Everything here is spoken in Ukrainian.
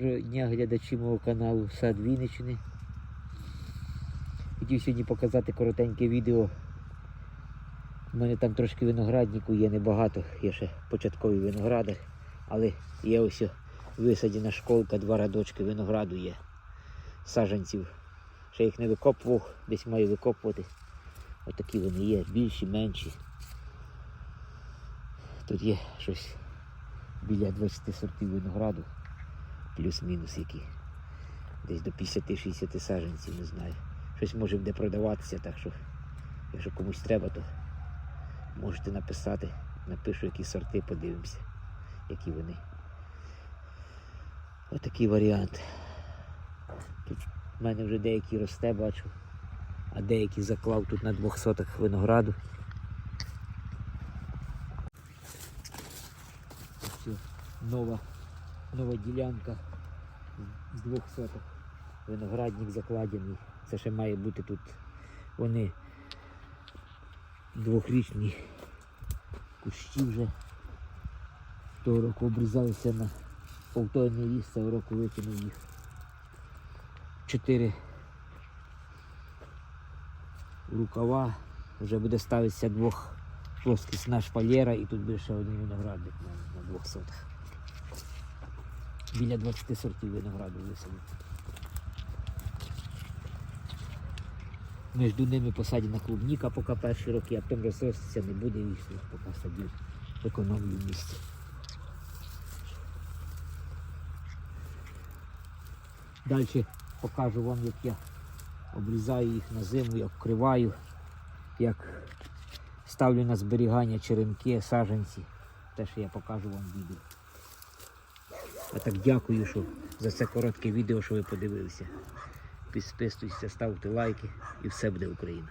Доброго дня глядачі мого каналу Сад Вінниччини. Хотів сьогодні показати коротеньке відео. У мене там трошки винограднику є небагато, є ще початковий виноградар, але є ось висадена школка, два радочки винограду є саджанців. Ще їх не викопував, десь маю викопувати. Отакі вони є, більші, менші. Тут є щось біля 20 сортів винограду плюс-мінус які. Десь до 50-60 саджанців, не знаю. Щось може буде продаватися, так що, якщо комусь треба, то можете написати. Напишу, які сорти, подивимося, які вони. Отакий варіант. Тут в мене вже деякі росте, бачу, а деякі заклав тут на двох сотах винограду. Ось нова, нова ділянка з двох соток. Виноградник закладений. Це ще має бути тут. Вони двохрічні кущі вже. Того року обрізалися на повторний ліс, цього року викинув їх. Чотири рукава. Вже буде ставитися двох плоскісна шпалєра і тут буде ще один виноградник на, на двох сотах. Біля 20 сортів винограду висадити. Між ними посадена клубніка поки перші роки, а потім розростеться не буде їх поки садів. Економлю місце. Далі покажу вам, як я обрізаю їх на зиму, як вкриваю, як ставлю на зберігання черенки, саджанці. Те, що я покажу вам відео. А так дякую що за це коротке відео, що ви подивилися. Підписуйтесь, ставте лайки і все буде Україна.